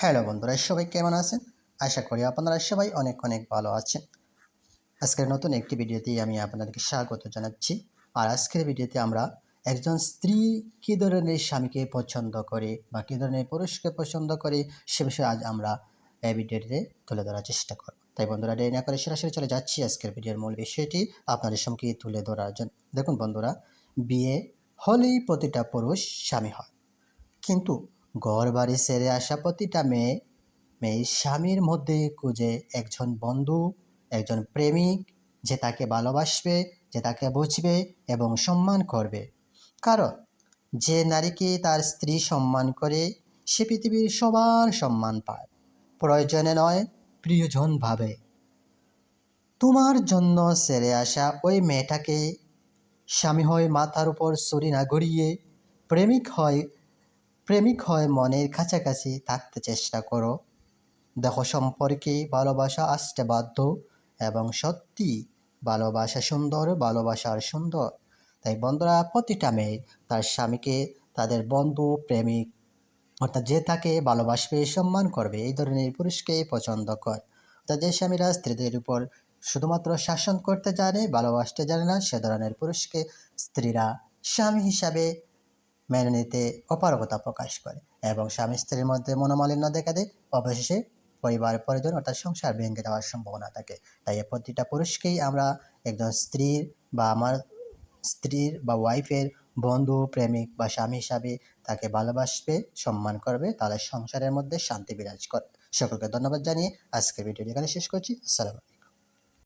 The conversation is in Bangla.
হ্যালো বন্ধুরা, সবাই কেমন আছেন? আশা করি আপনারা সবাই অনেক অনেক ভালো আছেন। আজকের নতুন একটি ভিডিওতে আমি আপনাদেরকে স্বাগত জানাচ্ছি। আর আজকের ভিডিওতে আমরা একজন স্ত্রী কী ধরনের স্বামীকে পছন্দ করে বা কী ধরনের পুরুষকে পছন্দ করে সে বিষয়ে আজ আমরা এই ভিডিওটিতে তুলে ধরার চেষ্টা করব। তাই বন্ধুরা, দেরি না করে সরাসরি চলে যাচ্ছি আজকের ভিডিওর মূল বিষয়টি আপনাদের সঙ্গে তুলে ধরার জন্য। দেখুন বন্ধুরা, বিয়ে হলেই প্রতিটা পুরুষ স্বামী হয়। কিন্তু ঘর বাড়ি ছেড়ে আসা প্রতিটা মেয়ে, মেয়ের স্বামীর মধ্যে খুঁজে একজন বন্ধু, একজন প্রেমিক যে তাকে ভালোবাসবে, যে তাকে বুঝবে এবং সম্মান করবে। কারণ যে নারীকে তার স্ত্রী সম্মান করে, সে পৃথিবীর সবার সম্মান পায়। প্রয়োজনে নয়, প্রিয়জন ভাবে। তোমার জন্য ছেড়ে আসা ওই মেয়েটাকে স্বামী হয় মাথার উপর ছুরি না গড়িয়ে প্রেমিক হয় প্রেমিক হয় মনের কাছাকাছি থাকতে চেষ্টা করো। দেখো সম্পর্কে ভালোবাসা আসতে বাধ্য এবং সত্যি ভালোবাসা সুন্দর ভালোবাসার সুন্দর। তাই বন্ধুরা, প্রতিটা মেয়ে তার স্বামীকে, তাদের বন্ধু, প্রেমিক, অর্থাৎ যে তাকে ভালোবাসবে, সম্মান করবে, এই ধরনের পুরুষকে পছন্দ করে। অর্থাৎ যে স্বামীরা স্ত্রীদের উপর শুধুমাত্র শাসন করতে জানে, ভালোবাসতে জানে না, সে ধরনের পুরুষকে স্ত্রীরা স্বামী হিসাবে মেনে নিতে অপারগতা প্রকাশ করে এবং স্বামী স্ত্রীর মধ্যে মনোমালিন্য দেখা দেয়। অবশেষে পরিবার পরিজন অর্থাৎ সংসার ভেঙে দেওয়ার সম্ভাবনা থাকে। তাই প্রতিটা পুরুষকেই আমরা একজন স্ত্রীর বা আমার স্ত্রীর বা ওয়াইফের বন্ধু, প্রেমিক বা স্বামী হিসাবে তাকে ভালোবাসবে, সম্মান করবে তাহলে সংসারের মধ্যে শান্তি বিরাজ করে সকলকে ধন্যবাদ জানিয়ে আজকের ভিডিওটি এখানে শেষ করছি। আসসালাম